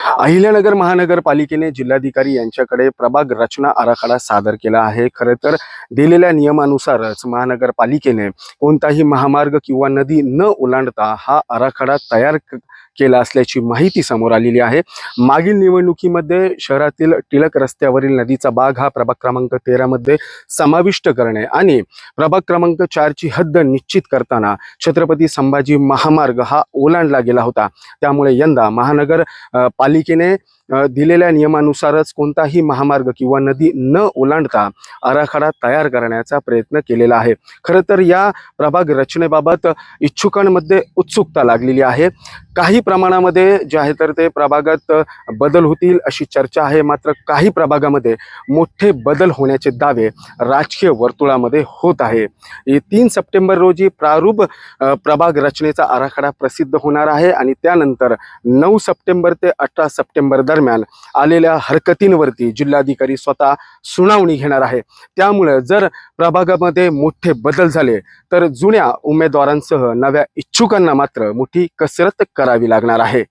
अहिल्यानगर महानगरपालिकेने जिल्हाधिकारी यांच्याकडे प्रभाग रचना आराखडा सादर केला आहे. खरं तर दिलेल्या नियमानुसारच महानगरपालिकेने कोणताही महामार्ग किंवा नदी न ओलांडता हा आराखडा तयार केला असल्याची माहिती समोर आलेली आहे. मागील निवडणुकीमध्ये शहरातील टिळक रस्त्यावरील नदीचा बाग हा प्रभाग क्रमांक तेरामध्ये समाविष्ट करणे आणि प्रभाग क्रमांक चारची हद्द निश्चित करताना छत्रपती संभाजी महामार्ग हा ओलांडला गेला होता. त्यामुळे यंदा महानगर पालिकेने दिलेल्या नियमानुसारच कोणताही महामार्ग किंवा नदी न ओलांडता आराखडा तयार करण्याचा प्रयत्न केलेला आहे. खरं तर या प्रभाग रचनेबाबत इच्छुकांमध्ये उत्सुकता लागलेली आहे. काही प्रमाणामध्ये जे आहे तर ते प्रभागात बदल होतील अशी चर्चा आहे. मात्र काही प्रभागामध्ये मोठे बदल होण्याचे दावे राजकीय वर्तुळामध्ये होत आहे. तीन सप्टेंबर रोजी प्रारूप प्रभाग रचनेचा आराखडा प्रसिद्ध होणार आहे आणि त्यानंतर नऊ सप्टेंबर ते अठरा सप्टेंबर दरम्यान आलेल्या हरकतींवरती जिल्हाधिकारी स्वतः सुनावणी घेणार आहे. त्यामुळे जर प्रभागामध्ये मोठे बदल झाले तर जुन्या उमेदवारांसह नव्या इच्छुकांना मात्र मोठी कसरत करावी लागणार आहे.